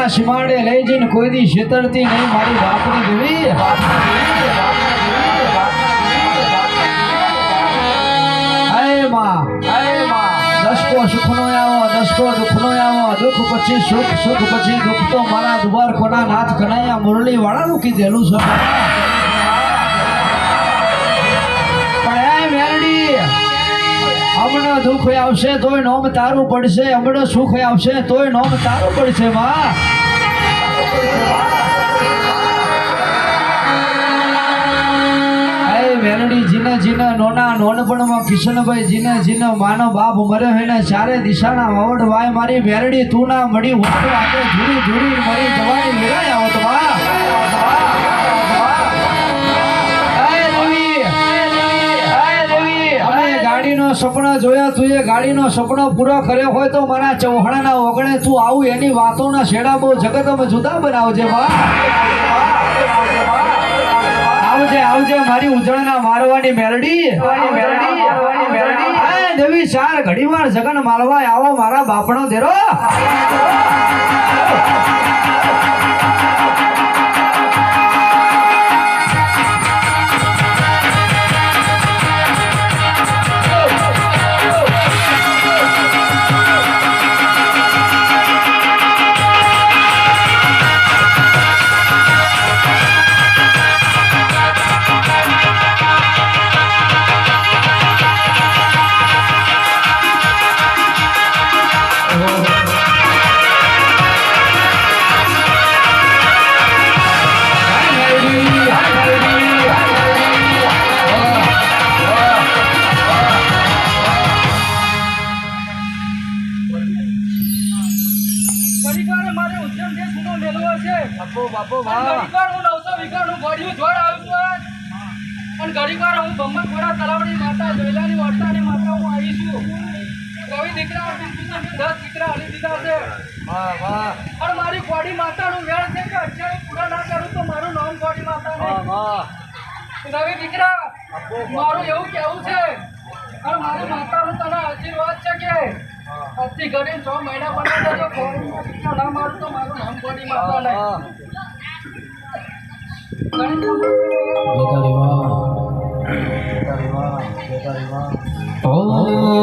ગામના સીમાડે લઈ જઈને કોઈ દી છેતરતી નહીં, મારી બાપની દેવી. દસકો સુખનો આવો, દસકો દુઃખનો આવો, દુઃખ પછી સુખ સુખ પછી દુઃખ તો મારા દુબાર કોના નાથ કનાયા મુરલી વાળાનું કીધેલું છે. હમણાં દુઃખ આવશે, તોય નોમ તારું પડશે. હમણાં સુખ આવશે, તોય નોમ તારું પડશે, માં. મેરડી જીને જીને નોના નોનપણમાં કિશનભાઈ જીને જીને માનો બાપ મરે હે ચારે દિશાના વાવડ વાય મારી મેરડી તું મળી જવાની સપનો જોયા તું એ ગાડીનો સપનો પૂરો કર્યો હોય તો મારા ચૌહાણાના ઓગણે તું આવું એની વાતોના છેડા બહુ જગતમાં જુદા બનાવજે આવજે આવજે, મારી ઉજળના મારવાની મેરડી. દેવી ચાર, ઘડીવાર જગન માલવા આવો મારા બાપનો દેરો. બાપો બાપો અને ઘડીકવાર હું નવસો વીઘાનું ગોળિયું જોડ આવ્યું છું અને ઘડીકવાર હું બમ્મરપુરા તલાવડી માતા જોઈલાની વર્તાની માતા હું આવી છું. રવિ દીકરા અર્જુન કૃષ્ણ મેં દસ દીકરા હરી દીધા છે. વાહ વાહ. પણ મારી ગોડી માતાનું વેણ છે કે અત્યારે પૂરા ના કરું તો મારું નામ ગોડી માતા વાહ વાહ. રવિ દીકરા મારું એવું કેવું છે અને મારી માતાનું તને આજથી ઘડી છ મહિના બનાવી દેજો ગોળી માતા ના મારું તો મારું નામ ગોડી માતા નહીં. ઓ